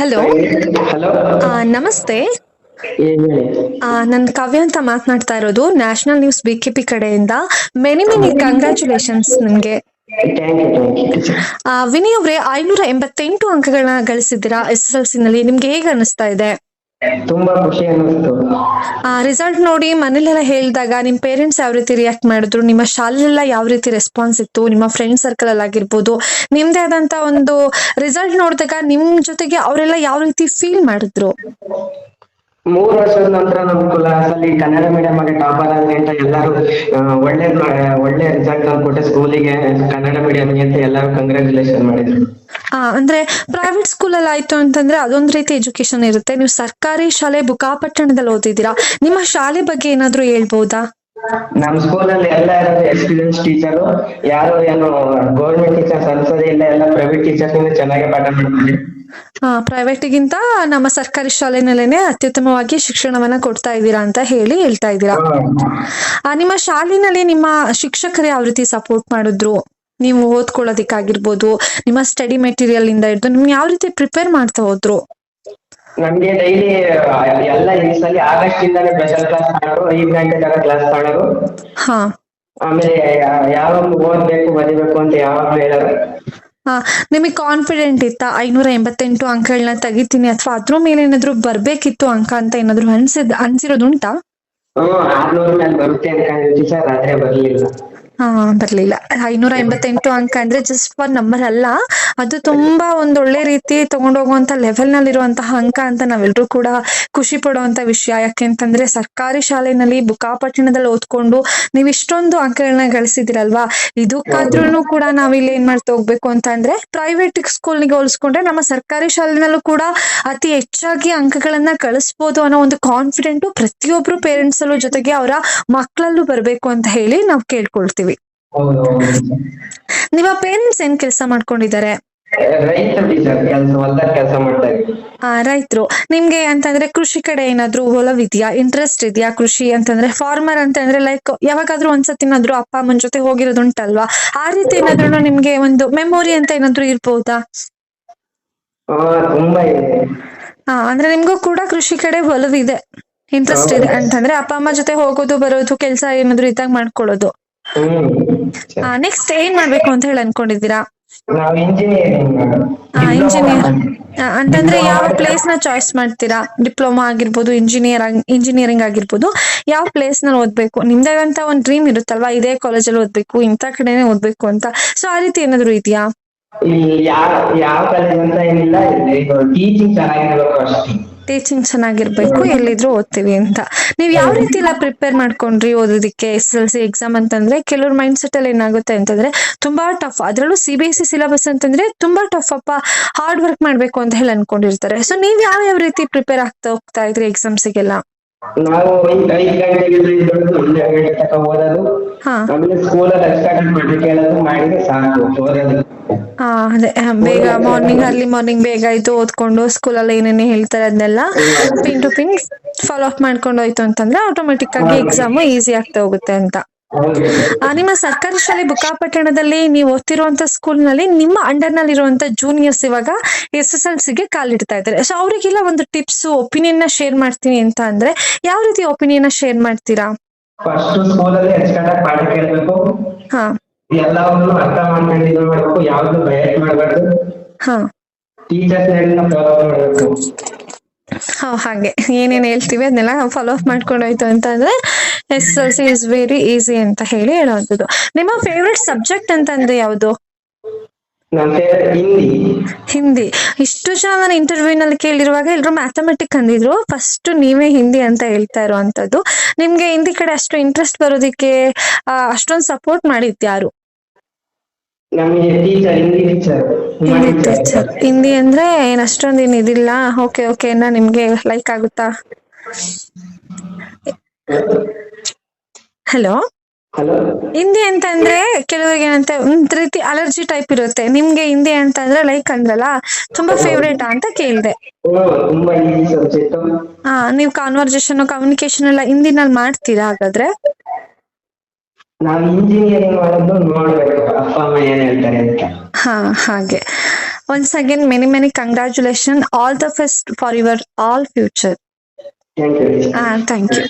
Hello hello ನಮಸ್ತೆ. ನನ್ ಕಾವ್ಯ ಅಂತ ಮಾತನಾಡ್ತಾ ಇರೋದು ನ್ಯಾಷನಲ್ ನ್ಯೂಸ್ ಬಿಕೆಪಿ ಕಡೆಯಿಂದ. ಮೆನಿ ಮೆನಿ ಕಂಗ್ರ್ಯಾಚುಲೇಷನ್ಸ್ ನಿಮ್ಗೆ. ವಿನಿ ಅವರೇ ಐನೂರ ಎಂಬತ್ತೆಂಟು ಅಂಕಗಳನ್ನ ಗಳಿಸಿದ್ದೀರಾ ಎಸ್ ಎಸ್ ಎಲ್ ಸಿ ನಲ್ಲಿ. ನಿಮ್ಗೆ ಹೇಗೆ ಅನಿಸ್ತಾ ಇದೆ? ತುಂಬಾ ಖುಷಿ ಅನ್ನಿಸ್ತು. ರಿಸಲ್ಟ್ ನೋಡಿ ಮನೇಲೆಲ್ಲ ಹೇಳಿದಾಗ ನಿಮ್ ಪೇರೆಂಟ್ಸ್ ಯಾವ ರೀತಿ ರಿಯಾಕ್ಟ್ ಮಾಡಿದ್ರು? ನಿಮ್ಮ ಶಾಲೆಲ್ಲ ಯಾವ ರೀತಿ ರೆಸ್ಪಾನ್ಸ್ ಇತ್ತು? ನಿಮ್ಮ ಫ್ರೆಂಡ್ ಸರ್ಕಲ್ ಅಲ್ಲಿ ಆಗಿರ್ಬೋದು? ನಿಮ್ದೇ ಆದಂತ ಒಂದು ರಿಸಲ್ಟ್ ನೋಡಿದಾಗ ನಿಮ್ ಜೊತೆಗೆ ಅವರೆಲ್ಲ ಯಾವ ರೀತಿ ಫೀಲ್ ಮಾಡಿದ್ರು? ಮೂರು ವರ್ಷದ ನಂತರ ನಮ್ ಕ್ಲಾಸ್ ಅಲ್ಲಿ ಕನ್ನಡ ಮೀಡಿಯಂ ಆಗಿ ಟಾಪರ್ ಆದ್ರಿ ಅಂತ ಎಲ್ಲರೂ ಒಳ್ಳೆ ಒಳ್ಳೆ ರಿಸಲ್ಟ್ ತಂದ್ಕೊಟ್ಟೆ ಸ್ಕೂಲಿಗೆ ಕನ್ನಡ ಮೀಡಿಯಂಗೆ ಅಂತ ಎಲ್ಲಾರು ಕಂಗ್ರಾಚುಲೇಷನ್ ಮಾಡಿದ್ರು. ಹಾ ಅಂದ್ರೆ ಪ್ರೈವೇಟ್ ಸ್ಕೂಲ್ ಅಲ್ಲಿ ಆಯ್ತು ಅಂತಂದ್ರೆ ಅದೊಂದ್ ರೀತಿ ಎಜುಕೇಶನ್ ಇರುತ್ತೆ. ನೀವು ಸರ್ಕಾರಿ ಶಾಲೆ ಬುಕಾಪಟ್ಟಣದಲ್ಲಿ ಓದಿದ್ದೀರಾ? ನಿಮ್ಮ ಶಾಲೆ ಬಗ್ಗೆ ಏನಾದ್ರೂ ನಮ್ ಸ್ಕೂಲ್ ಅಲ್ಲಿ ಎಲ್ಲ ಇರೋದು ಎಕ್ಸ್ಪೀರಿಯನ್ಸ್ ಟೀಚರ್ ಯಾರು ಏನು ಗೌರ್ಮೆಂಟ್ ಟೀಚರ್ಸ್ ಅನ್ಸೋದೇ ಇಲ್ಲ ಎಲ್ಲ ಪ್ರೈವೇಟ್ ಟೀಚರ್ಸ್ ಚೆನ್ನಾಗಿ ಪಾಠ ಮಾಡ್ತಾರೆ. ಪ್ರೈವೇಟ್ಗಿಂತ ನಮ್ಮ ಸರ್ಕಾರಿ ಶಾಲೆನಲ್ಲೇನೆ ಅತ್ಯುತ್ತಮವಾಗಿ ಶಿಕ್ಷಣವನ್ನ ಕೊಡ್ತಾ ಇದ್ದೀರಾ ಅಂತ ಹೇಳಿ ಹೇಳ್ತಾ ಇದ್ದೀರಾ. ನಿಮ್ಮ ಶಾಲೆನಲ್ಲಿ ನಿಮ್ಮ ಶಿಕ್ಷಕರು ಯಾವ ರೀತಿ ಸಪೋರ್ಟ್ ಮಾಡಿದ್ರು? ನೀವು ಓದ್ಕೊಳ್ಳೋದಿಕ್ಕಾಗಿರ್ಬೋದು ನಿಮ್ಮ ಸ್ಟಡಿ ಮೆಟೀರಿಯಲ್ ಇಂದ ಹಿಡಿದು ನಿಮ್ಗೆ ಯಾವ ರೀತಿ ಪ್ರಿಪೇರ್ ಮಾಡ್ತಾ ಹೋದ್ರು? ನಮ್ಗೆ ಡೈಲಿ ಎಲ್ಲ ಇಂಗ್ಲಿಷ್ ಅಲ್ಲಿ ಆಗಸ್ಟ್ ಇಂದಾನೆ ಸ್ಪೆಷಲ್ ಕ್ಲಾಸ್ ಮಾಡೋರು ಐದು ಗಂಟೆ ತನಕ ಕ್ಲಾಸ್ ಮಾಡೋರು. ಆಮೇಲೆ ಯಾವ ಯಾವಾಗ ಓದ್ಬೇಕು ಬರಿಬೇಕು ಅಂತ ಯಾವಾಗ ಹೇಳೋರು. ನಿಮಗೆ ಕಾನ್ಫಿಡೆಂಟ್ ಇತ್ತಾ? ಐನೂರ ಎಂಬತ್ತೆಂಟು ಅಂಕಗಳನ್ನ ತೆಗಿತೀನಿ ಅಥವಾ ಅದ್ರ ಮೇಲೆ ಏನಾದ್ರು ಬರ್ಬೇಕಿತ್ತು ಅಂಕ ಅಂತ ಏನಾದ್ರು ಅನ್ಸಿದ್ ಅನ್ಸಿರೋದುಂಟಾ? ಹಾ ಬರ್ಲಿಲ್ಲ. ಐನೂರ ಎಂಬತ್ತೆಂಟು ಅಂಕ ಅಂದ್ರೆ ಜಸ್ಟ್ ಫಾರ್ ನಂಬರ್ ಅಲ್ಲ. ಅದು ತುಂಬಾ ಒಂದ್ ಒಳ್ಳೆ ರೀತಿ ತಗೊಂಡೋಗುವಂತ ಲೆವೆಲ್ನಲ್ಲಿ ಇರುವಂತಹ ಅಂಕ ಅಂತ ನಾವೆಲ್ಲರೂ ಕೂಡ ಖುಷಿ ಪಡುವಂತ ವಿಷಯ. ಯಾಕೆಂತಂದ್ರೆ ಸರ್ಕಾರಿ ಶಾಲೆನಲ್ಲಿ ಬುಕಾಪಟ್ಟಣದಲ್ಲಿ ಓದ್ಕೊಂಡು ನೀವು ಇಷ್ಟೊಂದು ಅಂಕಗಳನ್ನ ಗಳಿಸಿದಿರಲ್ವಾ? ಇದಕ್ಕಾದ್ರೂ ಕೂಡ ನಾವಿಲ್ಲಿ ಏನ್ ಮಾಡ್ತಾ ಹೋಗ್ಬೇಕು ಅಂತ ಅಂದ್ರೆ ಪ್ರೈವೇಟ್ಗೆ ಹೋಲಿಸ್ಕೊಂಡ್ರೆ ನಮ್ಮ ಸರ್ಕಾರಿ ಶಾಲೆನಲ್ಲೂ ಕೂಡ ಅತಿ ಹೆಚ್ಚಾಗಿ ಅಂಕಗಳನ್ನ ಗಳಿಸ್ಬೋದು ಅನ್ನೋ ಒಂದು ಕಾನ್ಫಿಡೆಂಟ್ ಪ್ರತಿಯೊಬ್ರು ಪೇರೆಂಟ್ಸ್ ಅಲ್ಲೂ ಜೊತೆಗೆ ಅವರ ಮಕ್ಕಳಲ್ಲೂ ಬರ್ಬೇಕು ಅಂತ ಹೇಳಿ ನಾವು ಕೇಳ್ಕೊಳ್ತೀವಿ. ನಿಮ್ಮ ಪೇರೆಂಟ್ಸ್ ಏನ್ ಕೆಲಸ ಮಾಡ್ಕೊಂಡಿದ್ದಾರೆ? ರೈತ ಟೀಚರ್ ಕೆಲಸ ಹೊಲ್ದಾಗ ಕೆಲಸ ಮಾಡ್ತಾ ಇದ್ವಿ ಆ ರೈತರು ನಿಮ್ಗೆ ಅಂತಂದ್ರೆ ಕೃಷಿ ಕಡೆ ಏನಾದ್ರೂ ಒಲವಿದ್ಯಾ? ಇಂಟ್ರೆಸ್ಟ್ ಇದೆಯಾ ಕೃಷಿ ಅಂತಂದ್ರೆ? ಫಾರ್ಮರ್ ಅಂತಂದ್ರೆ ಲೈಕ್ ಯಾವಾಗಾದ್ರೂ ಒಂದ್ಸತಿನಾದ್ರೂ ಅಪ್ಪ ಅಮ್ಮನ ಜೊತೆ ಹೋಗಿರೋದುಂಟಲ್ವಾ? ಆ ರೀತಿ ಏನಾದ್ರೂ ನಿಮ್ಗೆ ಒಂದು ಮೆಮೊರಿ ಅಂತ ಏನಾದ್ರೂ ಇರ್ಬೋದಾ? ಹಾ ತುಂಬಾ ಇದೆ. ಆ ಅಂದ್ರೆ ನಿಮ್ಗೂ ಕೂಡ ಕೃಷಿ ಕಡೆ ಒಲವಿದೆ. ಇಂಟ್ರೆಸ್ಟ್ ಇದೆ ಅಂತಂದ್ರೆ ಅಪ್ಪ ಅಮ್ಮ ಜೊತೆ ಹೋಗೋದು ಬರೋದು ಕೆಲಸ ಏನಾದ್ರು ಇದ್ದಾಗ ಮಾಡ್ಕೊಳ್ಳೋದು. ಹ್ಮ್. ನೆಕ್ಸ್ಟ್ ಏನ್ ಮಾಡ್ಬೇಕು ಅಂತ ಹೇಳಿ ಅನ್ಕೊಂಡಿದ್ದೀರಾ? ನಾವ್ ಇಂಜಿನಿಯರಿಂಗ್ ಇಂಜಿನಿಯರ್ ಅಂತಂದ್ರೆ ಯಾವ ಪ್ಲೇಸ್ನ ಚಾಯ್ಸ್ ಮಾಡ್ತೀರಾ? ಡಿಪ್ಲೊಮಾ ಆಗಿರ್ಬೋದು ಇಂಜಿನಿಯರ್ ಇಂಜಿನಿಯರಿಂಗ್ ಆಗಿರ್ಬೋದು. ಯಾವ ಪ್ಲೇಸ್ನಲ್ಲಿ ಓದ್ಬೇಕು? ನಿಮ್ದಾಗಂತ ಒಂದ್ ಡ್ರೀಮ್ ಇರುತ್ತಲ್ವಾ? ಇದೇ ಕಾಲೇಜಲ್ಲಿ ಓದ್ಬೇಕು ಇಂಥ ಕಡೆನೆ ಓದ್ಬೇಕು ಅಂತ. ಸೊ ಆ ರೀತಿ ಏನಾದ್ರು ಇದೆಯಾ? ಇಲ್ಲಿ ಯಾವ ಯಾವ ಕಾಲೇಜ್ ಅಂತ ಏನಿಲ್ಲ. ಟೀಚಿಂಗ್ ಚೆನ್ನಾಗಿರ್ಬೇಕು ಅಷ್ಟೇ. ಟೀಚಿಂಗ್ ಚೆನ್ನಾಗಿರ್ಬೇಕು ಎಲ್ಲಿದ್ರು ಓದ್ತೀವಿ ಅಂತ. ನೀವ್ ಯಾವ ರೀತಿ ಎಲ್ಲ ಪ್ರಿಪೇರ್ ಮಾಡ್ಕೊಂಡ್ರಿ ಓದೋದಕ್ಕೆ? ಎಸ್ ಎಲ್ ಸಿ ಎಕ್ಸಾಮ್ ಅಂತಂದ್ರೆ ಕೆಲವ್ರ ಮೈಂಡ್ ಸೆಟ್ ಅಲ್ಲಿ ಏನಾಗುತ್ತೆ ಅಂತಂದ್ರೆ ತುಂಬಾ ಟಫ್ ಅದ್ರಲ್ಲೂ C B S C syllabus ಅಂತಂದ್ರೆ ತುಂಬಾ ಟಫ್ ಅಪ್ಪ ಹಾರ್ಡ್ ವರ್ಕ್ ಮಾಡ್ಬೇಕು ಅಂತ ಹೇಳಿ ಅನ್ಕೊಂಡಿರ್ತಾರೆ. ಸೊ ನೀವ್ ಯಾವ ಯಾವ ರೀತಿ ಪ್ರಿಪೇರ್ ಆಗ್ತಾ ಹೋಗ್ತಾ ಇದ್ರಿ ಎಕ್ಸಾಮ್ಸ್ಗೆಲ್ಲ ನಾವು ಐದು ಗಂಟೆಗೆ ಹನ್ನೆರಡು ಗಂಟೆ ತನಕ ಓದೋದು. ಆಮೇಲೆ ಸ್ಕೂಲಲ್ಲಿ ಅಷ್ಟಾಗಿ ಮಾಡಿ ಕೇಳೋದು ಮಾಡಿದ್ರೆ ಸಾಕು ಓದೋದು ಆ, ಅದೇ ಬೇಗ ಮಾರ್ನಿಂಗ್ ಅರ್ಲಿ ಮಾರ್ನಿಂಗ್ ಬೇಗ ಆಯ್ತು ಓದ್ಕೊಂಡು ಸ್ಕೂಲಲ್ಲಿ ಏನೇನು ಹೇಳ್ತಾರೆ ಅದನ್ನೆಲ್ಲ pin to pin follow up ಮಾಡ್ಕೊಂಡು ಹೋಯ್ತು ಅಂತಂದ್ರೆ ಆಟೋಮೆಟಿಕ್ ಆಗಿ ಎಕ್ಸಾಮ್ ಈಸಿ ಆಗ್ತಾ ಹೋಗುತ್ತೆ ಅಂತ. ನಿಮ್ಮ ಸರ್ಕಾರಿ ಶಾಲೆ ಬುಕ್ಕಾಪಟ್ಟಣದಲ್ಲಿ ನೀವು ಓದ್ತಿರುವಂತ ಸ್ಕೂಲ್ನಲ್ಲಿ ನಿಮ್ಮ ಅಂಡರ್ನಲ್ಲಿ ಇರುವಂತ ಜೂನಿಯರ್ಸ್ ಇವಾಗ ಎಸ್ ಎಸ್ ಎಲ್ ಸಿಗೆ ಕಾಲಿಡ್ತಾ ಇದ್ದಾರೆ. ಸೊ ಅವರಿಗೆಲ್ಲ ಒಂದು ಟಿಪ್ಸ್ ಒಪಿನಿಯನ್ನ ಶೇರ್ ಮಾಡ್ತೀನಿ ಅಂತ ಅಂದ್ರೆ ಯಾವ ರೀತಿ ಒಪಿನಿಯನ್ ಶೇರ್ ಮಾಡ್ತೀರಾ? ಫಸ್ಟ್ ಸ್ಕೂಲಲ್ಲಿ ಅಚ್ಚುಕಟ್ಟಾಗಿ ಪಾಠ ಕೇಳಬೇಕು. ಹಾ. ಎಲ್ಲವನ್ನು ಅರ್ಥ ಮಾಡ್ಕೊಂಡು ಇದು ಮಾಡ್ಬೇಕು ಯಾವ್ದು ಬಯಟ್ ಮಾಡ್ಬಾರ್ದು. ಹಾ. ಟೀಚರ್ಸ್ ಫಾಲೋ ಮಾಡ್ಬೇಕು. ಹಾ ಹಾಗೆ. ಏನೇನ್ ಹೇಳ್ತೀವಿ ಅದನ್ನೆಲ್ಲ ಫಾಲೋ ಅಪ್ ಮಾಡ್ಕೊಂಡೋಯ್ತು ಅಂತ ಅಂದ್ರೆ S L C is very easy ಅಂತ ಹೇಳಿ ಹೇಳುವಂಥದ್ದು. ನಿಮ್ಮ ಫೇವ್ರೆಟ್ ಸಬ್ಜೆಕ್ಟ್ ಅಂತಂದ್ರೆ ಯಾವುದು? ಹಿಂದಿ. ಇಷ್ಟು ಜನ ನಾನು ಇಂಟರ್ವ್ಯೂನಲ್ಲಿ ಕೇಳಿರುವಾಗ ಎಲ್ಲರೂ ಮ್ಯಾಥಮೆಟಿಕ್ ಅಂದಿದ್ರು. ಫಸ್ಟ್ ನೀವೇ ಹಿಂದಿ ಅಂತ ಹೇಳ್ತಾ ಇರುವಂತದ್ದು. ನಿಮ್ಗೆ ಹಿಂದಿ ಕಡೆ ಅಷ್ಟು ಇಂಟ್ರೆಸ್ಟ್ ಬರೋದಿಕ್ಕೆ ಅಷ್ಟೊಂದು ಸಪೋರ್ಟ್ ಮಾಡಿದ್ ಯಾರು? ಹಿಂದಿ ಟೀಚರ್ ಹಿಂದಿ ಅಂದ್ರೆ ಏನ್ ಅಷ್ಟೊಂದು ಏನ್ ಇದಿಲ್ಲ ಓಕೆ ಓಕೆ ನಿಮ್ಗೆ ಲೈಕ್ ಆಗುತ್ತಾ? ಹಲೋ ಹಿಂದಿ ಅಂತಂದ್ರೆ ಕೆಲವರಿಗೆ ಏನಂತ ಒಂದ್ ರೀತಿ ಅಲರ್ಜಿ ಟೈಪ್ ಇರುತ್ತೆ. ನಿಮ್ಗೆ ಹಿಂದಿ ಅಂತಂದ್ರೆ ಲೈಕ್ ಅಂದ್ರಲ್ಲ ತುಂಬಾ ಫೇವ್ರೇಟ್ ಅಂತ ಕೇಳಿದೆ. ಹಾ ನೀವು ಕಾನ್ವರ್ಸೇಷನ್ ಕಮ್ಯುನಿಕೇಶನ್ ಎಲ್ಲ ಹಿಂದಿನಲ್ಲಿ ಮಾಡ್ತೀರಾ ಹಾಗಾದ್ರೆ? ಹಾ ಹಾಗೆ. Once many many many all the the for your all future ಹಾ ಥ್ಯಾಂಕ್ ಯು.